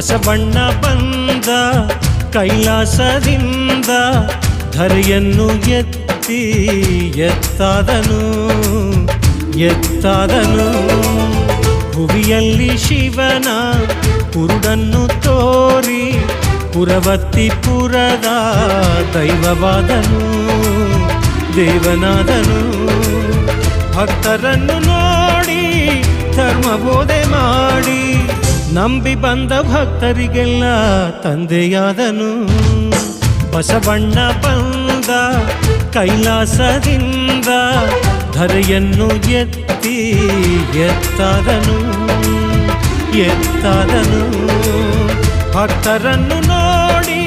ಶಿವಾಯ ಬಸವಣ್ಣ ಬಂದ ಕೈಲಾಸದಿಂದ ಧರೆಯನ್ನು ಎತ್ತಿ ಎತ್ತಾದನು ಎತ್ತಾದನು. ಭುವಿಯಲ್ಲಿ ಶಿವನ ಕುರುಡನ್ನು ತೋರಿ ಪುರವತ್ತಿ ಪುರದ ದೈವವಾದನು, ದೇವನಾದನು. ಭಕ್ತರನ್ನು ನೋಡಿ ಧರ್ಮಬೋಧೆ ಮಾಡಿ ನಂಬಿ ಬಂದ ಭಕ್ತರಿಗೆಲ್ಲ ತಂದೆಯಾದನು. ಬಸವಣ್ಣ ಬಂದ ಕೈಲಾಸದಿಂದ ಧರೆಯನ್ನು ಎತ್ತಿ ಎತ್ತಾದನು ಎತ್ತಾದನು. ಭಕ್ತರನ್ನು ನೋಡಿ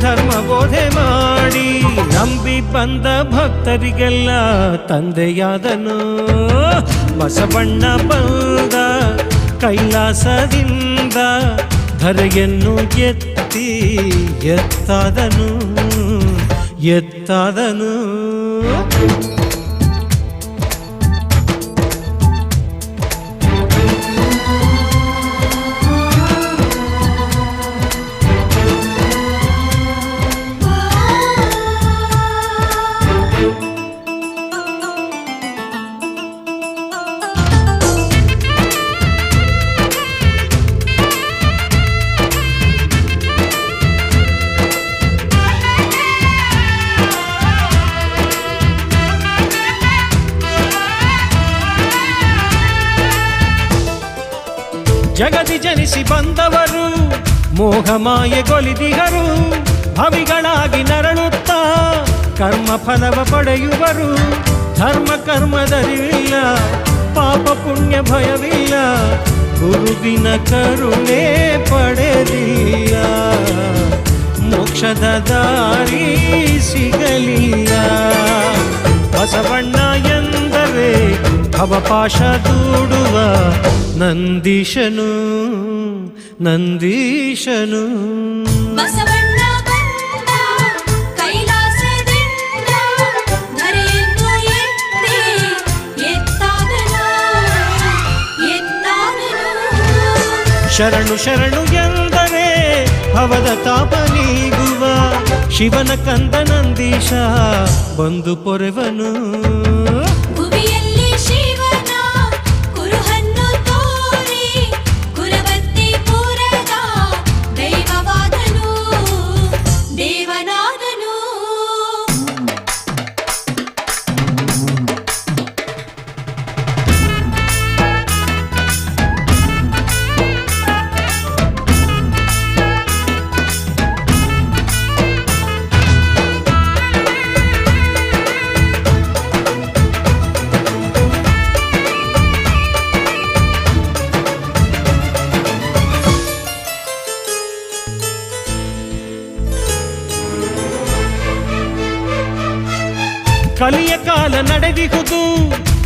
ಧರ್ಮಬೋಧೆ ಮಾಡಿ ನಂಬಿ ಬಂದ ಭಕ್ತರಿಗೆಲ್ಲ ತಂದೆಯಾದನು. ಬಸವಣ್ಣ ಬಂದ ಕೈಲಾಸದಿಂದ ಧರೆಯನ್ನು ಎತ್ತಿ ಎತ್ತಾದನು ಎತ್ತಾದನು. ಜಗದಿ ಜನಿಸಿ ಬಂದವರು ಮೋಹಮಾಯೆಗೊಲಿದಿಗರು ಹವಿಗಳಾಗಿ ನರಳುತ್ತಾ ಕರ್ಮ ಫಲವ ಪಡೆಯುವರು. ಧರ್ಮ ಕರ್ಮದರಿವಿಲ್ಲ ಪಾಪ ಪುಣ್ಯ ಭಯವಿಲ್ಲ, ಗುರುವಿನ ಕರುಣೆ ಪಡೆದಿಲ್ಲ. ಮೋಕ್ಷದ ದಾರಿ ಸಿಗಲಿಲ್ಲ. ಬಸವಣ್ಣ ಎಂದರೆ ಭವಪಾಶ ದೂಡುವ ನಂದೀಶನು ನಂದೀಶನು. ಶರಣು ಶರಣು ಎಂದರೆ ಭವದ ತಾಪ ನೀಗುವ ಶಿವನ ಕಂದ ನಂದೀಶ ಬಂದು ಪೊರೆವನು.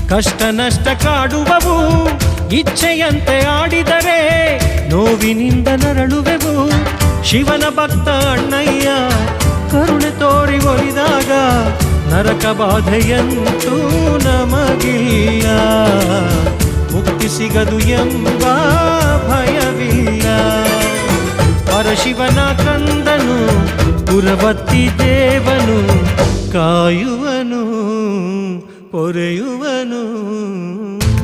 ಕಷ್ಟ ನಷ್ಟ ಕಾಡುವವು, ಇಚ್ಛೆಯಂತೆ ಆಡಿದರೆ ನೋವಿನಿಂದ ನರಳುವೆವು. ಶಿವನ ಭಕ್ತ ಅಣ್ಣಯ್ಯ ಕರುಣೆ ತೋರಿ ಒಲಿದಾಗ ನರಕ ಬಾಧೆಯಂತೂ ನಮಗಿಲ್ಲ. ಮುಕ್ತಿ ಸಿಗದು ಎಂಬ ಭಯವಿಲ್ಲ. ಪರಶಿವನ ಕಂದನು ಪುರವತ್ತಿ ದೇವನು ಕಾಯುವನು ಪೊರೆಯುವನು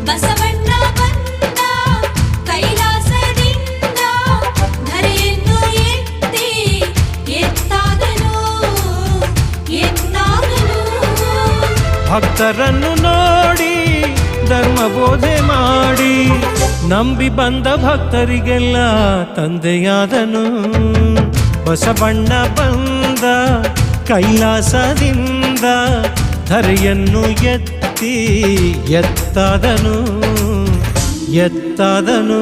ಬಸವಣ್ಣ ಬಂದ ಕೈಲಾಸದಿಂದ ಧರೆಯನ್ನು ಎತ್ತಿ ಎತ್ತಾದನು ಎತ್ತಾದನು. ಭಕ್ತರನ್ನು ನೋಡಿ ಧರ್ಮ ಬೋಧೆ ಮಾಡಿ ನಂಬಿ ಬಂದ ಭಕ್ತರಿಗೆಲ್ಲ ತಂದೆಯಾದನು. ಬಸವಣ್ಣ ಬಂದ ಕೈಲಾಸದಿಂದ ಧರೆಯನ್ನು ಎತ್ತಿ ಎತ್ತಾದನು ಎತ್ತಾದನು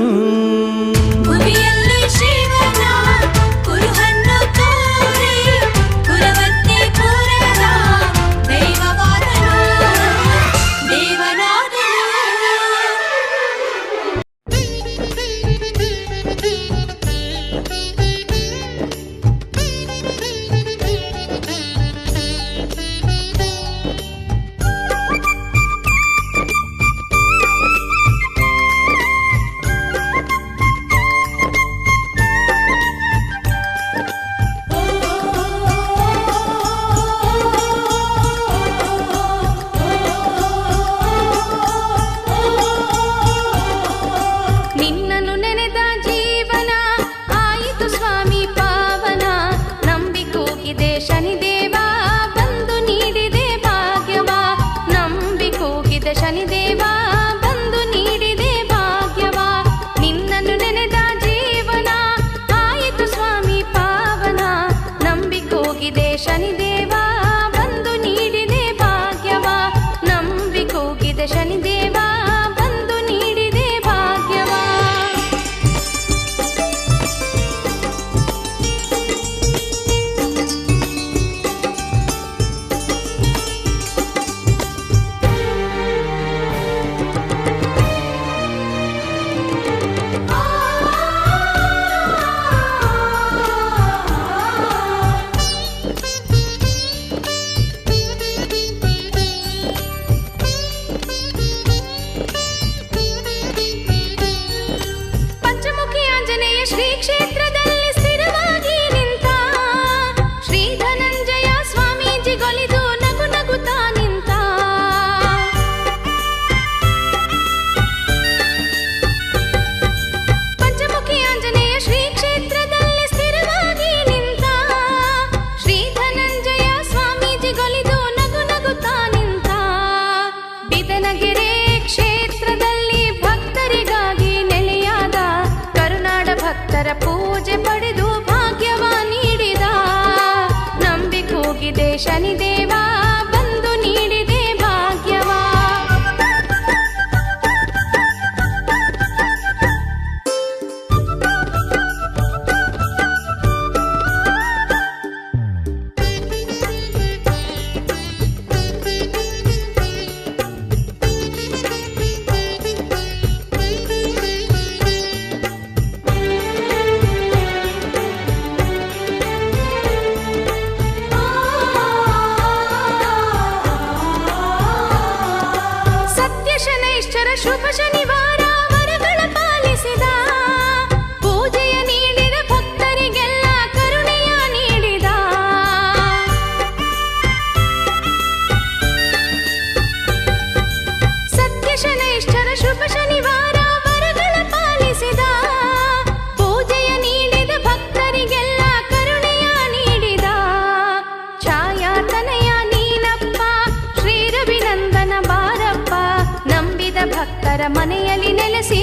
ಮನೆಯಲ್ಲಿ ನೆಲೆಸಿ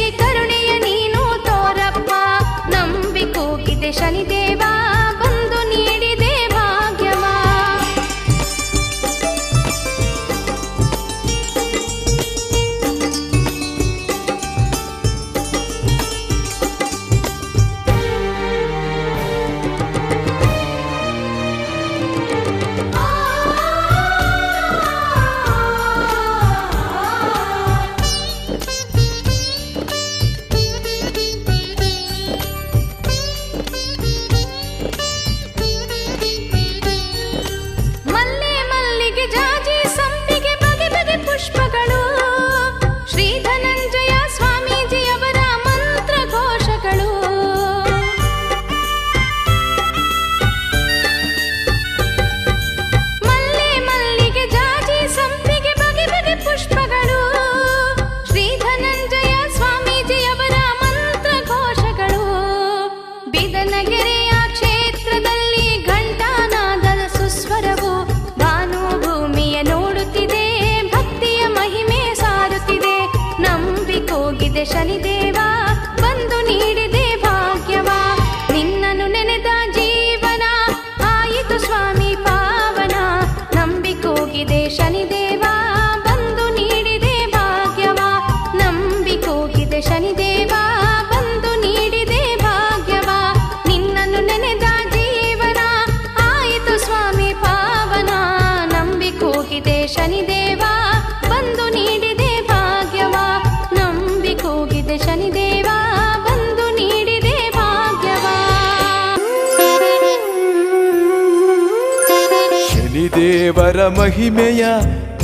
ಮಹಿಮೆಯ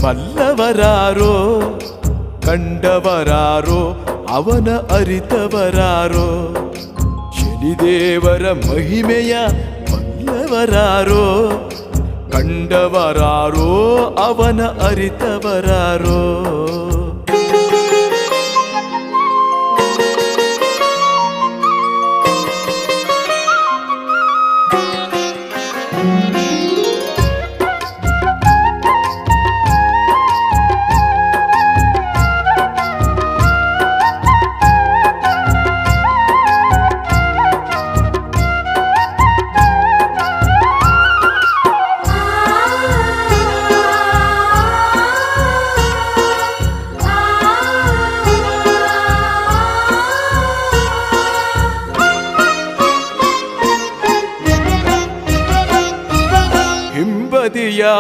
ಮಲ್ಲವರಾರೋ ಕಂಡವರಾರೋ ಅವನ ಅರಿತವರಾರೋ ಶನಿದೇವರ ಮಹಿಮೆಯ ಮಲ್ಲವರಾರೋ ಕಂಡವರಾರೋ ಅವನ ಅರಿತವರಾರೋ.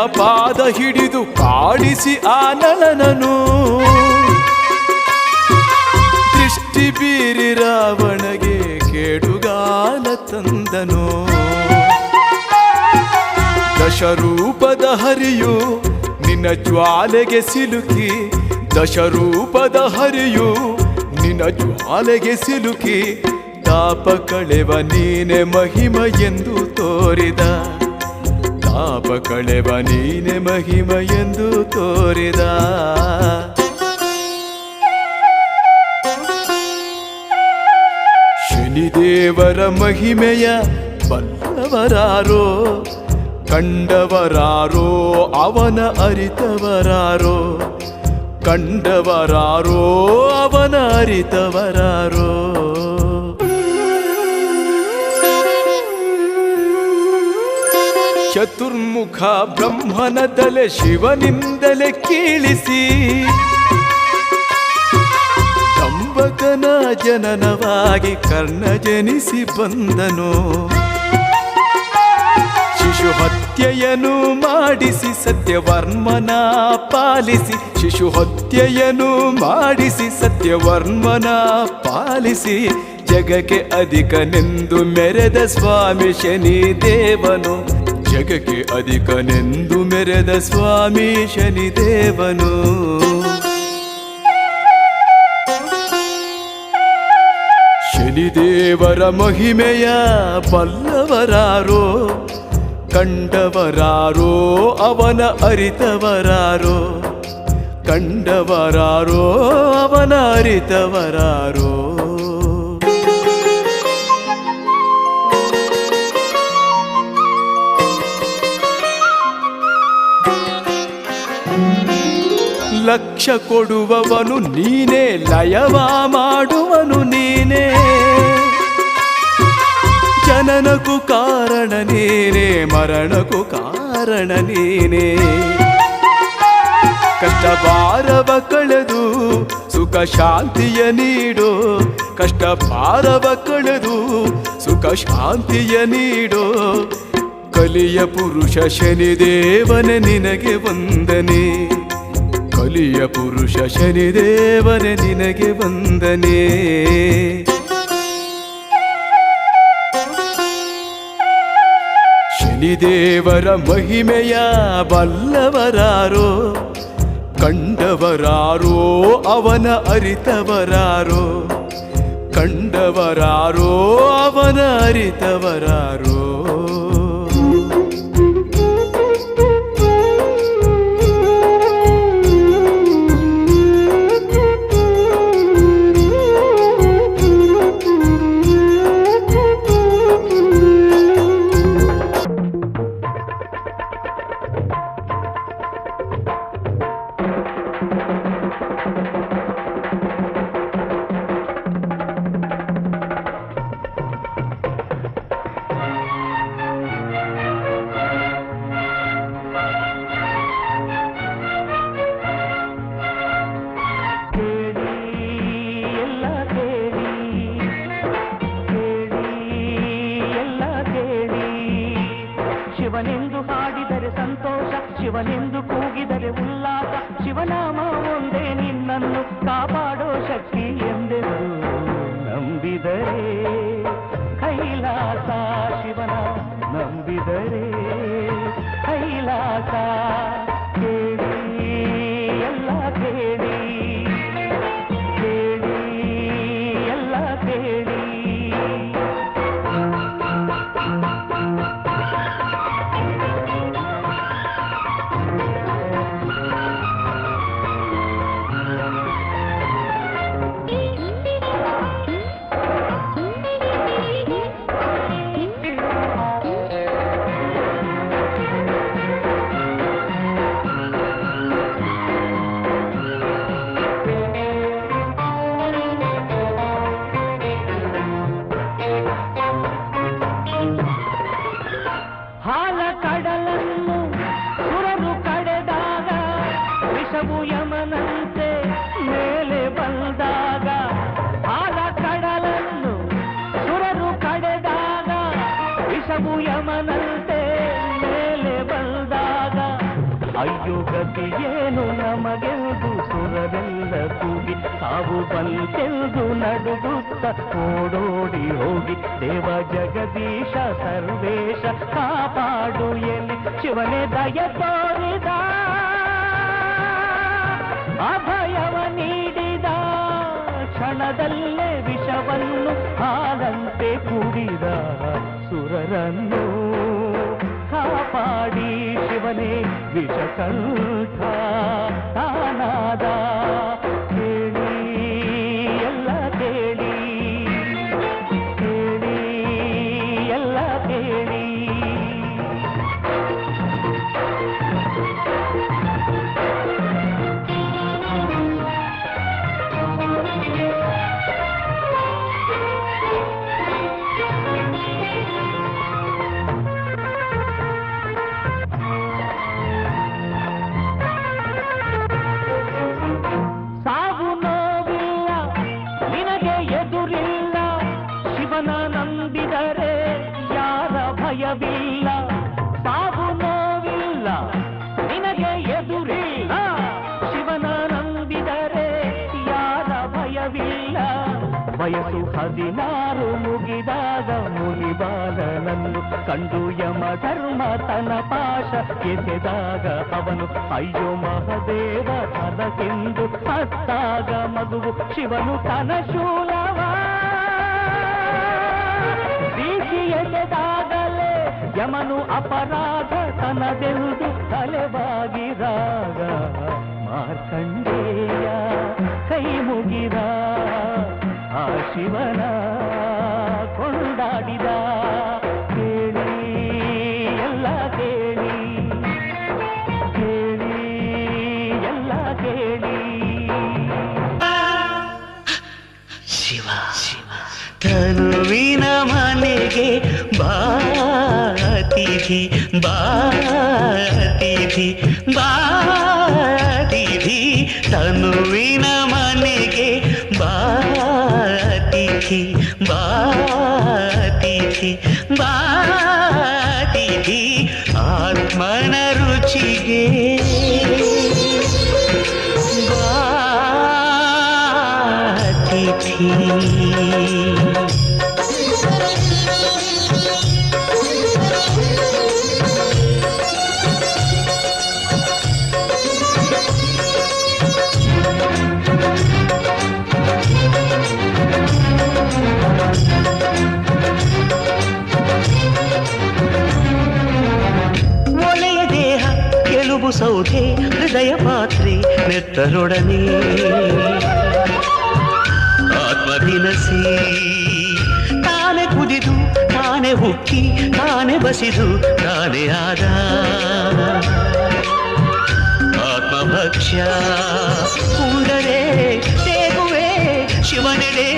ಪಾದ ಹಿಡಿದು ಕಾಡಿಸಿ ಆ ನಳನನು. ದೃಷ್ಟಿ ಬೀರಿ ರಾವಣಗೆ ಕೇಡುಗಾಲ ತಂದನು. ದಶರೂಪದ ಹರಿಯು ನಿನ್ನ ಜ್ವಾಲೆಗೆ ಸಿಲುಕಿ, ದಶರೂಪದ ಹರಿಯು ನಿನ್ನ ಜ್ವಾಲೆಗೆ ಸಿಲುಕಿ, ತಾಪ ಕಳೆವ ನೀನೆ ಮಹಿಮ ಎಂದು ತೋರಿದ. ಕಳೆವ ನೀನೆ ಮಹಿಮ ಎಂದು ತೋರಿದ. ಶನಿದೇವರ ಮಹಿಮೆಯ ಬಲ್ಲವರಾರೋ ಕಂಡವರಾರೋ ಅವನ ಅರಿತವರಾರೋ ಕಂಡವರಾರೋ ಅವನ ಅರಿತವರಾರೋ. ಚತುರ್ಮುಖ ಬ್ರಹ್ಮನ ತಲೆ ಶಿವನಿಂದಲೇ ಕೀಳಿಸಿ. ಕಂಬಕನ ಜನನವಾಗಿ ಕರ್ಣ ಜನಿಸಿ ಬಂದನು. ಶಿಶು ಹತ್ಯೆಯನ್ನು ಮಾಡಿಸಿ ಸತ್ಯವರ್ಮನ ಪಾಲಿಸಿ. ಶಿಶು ಹತ್ಯೆಯನ್ನು ಮಾಡಿಸಿ ಸತ್ಯವರ್ಮನ ಪಾಲಿಸಿ. ಜಗಕ್ಕೆ ಅಧಿಕನೆಂದು ಮೆರೆದ ಸ್ವಾಮಿ ಶನಿ ದೇವನು ಜಗಕ್ಕೆ ಅಧಿಕನೆಂದು ಮೆರೆದ ಸ್ವಾಮಿ ಶನಿದೇವನು. ಶನಿದೇವರ ಮಹಿಮೆಯ ಪಲ್ಲವರಾರೋ ಕಂಡವರಾರೋ ಅವನ ಅರಿತವರಾರೋ ಕಂಡವರಾರೋ ಅವನ ಅರಿತವರಾರೋ. ಲಕ್ಷ ಕೊಡುವವನು ನೀನೇ, ಲಯವ ಮಾಡುವನು ನೀನೇ. ಜನನಕ್ಕೂ ಕಾರಣ ನೀನೇ, ಮರಣಕ್ಕೂ ಕಾರಣ ನೀನೇ. ಕಷ್ಟ ಭಾರವ ಕಳೆದು, ಸುಖ ಶಾಂತಿಯ ನೀಡೋ. ಕಷ್ಟ ಭಾರವ ಕಳೆದು, ಸುಖ ಶಾಂತಿಯ ನೀಡೋ. ಕಲಿಯ ಪುರುಷ ಶನಿದೇವನ ನಿನಗೆ ವಂದನೆ. ಕಲಿಯ ಪುರುಷ ಶನಿದೇವನೇ ನಿನಗೆ ವಂದನೆ. ಶನಿದೇವರ ಮಹಿಮೆಯ ಬಲ್ಲವರಾರೋ ಕಂಡವರಾರೋ ಅವನ ಅರಿತವರಾರೋ ಕಂಡವರಾರೋ ಅವನ ಅರಿತವರಾರೋ. इधरे ತಾವು ಬಂತೆಂದು ನಡುಗುತ್ತ ಓಡೋಡಿ ಹೋಗಿ ದೇವ ಜಗದೀಶ ಸರ್ವೇಶ ಕಾಪಾಡು ಎಲ್ಲಿ ಶಿವನೇ ದಯ ತೋರಿದ ಅಭಯವ ನೀಡಿದ ಕ್ಷಣದಲ್ಲೇ ವಿಷವನ್ನು ಹಾಲಂತೆ ಕುಡಿದ ಸುರರನ್ನು ಕಾಪಾಡಿ ಶಿವನೇ ವಿಷಕಂಠ ತಾನಾದ ಹದಿನಾರು ಮುಗಿದಾಗ ಮುನಿಬಾಲನನ್ನು ಕಂಡು ಯಮ ಧರ್ಮ ತನ ಪಾಶ ಎಸೆದಾಗ ಅವನು, ಅಯ್ಯೋ ಮಹದೇವ, ತನಕೆಂದು ಹತ್ತಾಗ ಮಗುವು, ಶಿವನು ತನ ಶೂಲವ. ಬೀಸಿ ಎಸೆದಾಗಲೇ ಯಮನು ಅಪರಾಧ ತನದೆಂದು ತಲೆಬಾಗಿರಾಗ ಮಾರ್ಕಂಡೇಯ, ಕೈ ಮುಗಿದ ಆ ಶಿವನ ಕೊಂಡಾಡಿದ. ಕೇಳಿ, ಎಲ್ಲ ಕೇಳಿ. ಕೇಳಿ, ಎಲ್ಲ ಕೇಳಿ. ಶಿವ ಶಿವ ತನುವಿನ ಮನೆಗೆ ಬಾತಿಥಿ ಬಾತಿಥಿ ಬಾತಿಥಿ की ప్రేమము సౌఖే హృదయ పాత్రి నెత్తరుడని ఆత్మవినసి తానే కుదిదు తానే ఉక్కి తానే బసిదు తానే ఆదా. ఆత్మభక్ష్య ఉండరే శివనడే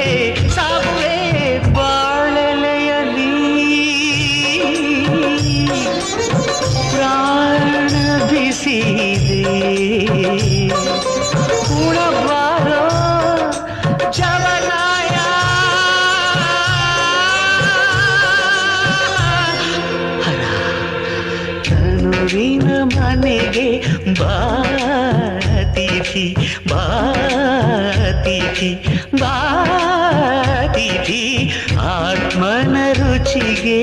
ಮನೆಗೆ ಬಾತಿಥಿ ಬಾತಿಥಿ ಬಾತಿಥಿ ಆತ್ಮನ ರುಚಿಗೆ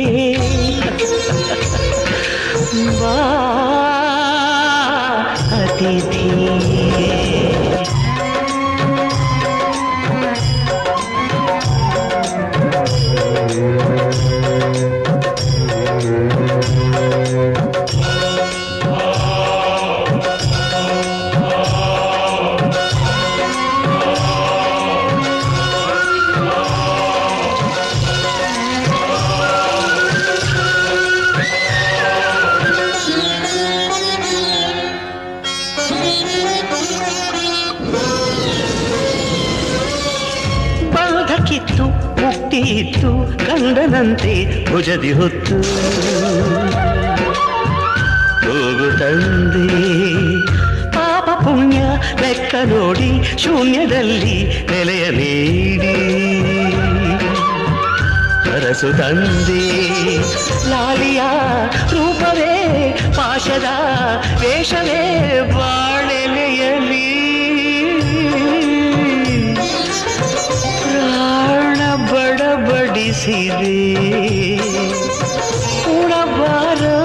ಬಂಧ ಕಿತ್ತು ಮುಕ್ತಿ ಇತ್ತು ಕಂಡನಂತೆ ಭುಜದಿ ಹೊತ್ತು. ಹೋಗು ತಂದೆ, ಪಾಪ ಪುಣ್ಯ ಲೆಕ್ಕ ನೋಡಿ ಶೂನ್ಯದಲ್ಲಿ ನೆಲೆಯ ನೀಡಿ. ಅರಸು ತಂದೆ, ಲಾಲಿಯ ರೂಪವೇ, ಪಾಶದ ವೇಷವೇ ಬಾಳೆಲೆಯಲಿ রে ওরা বারা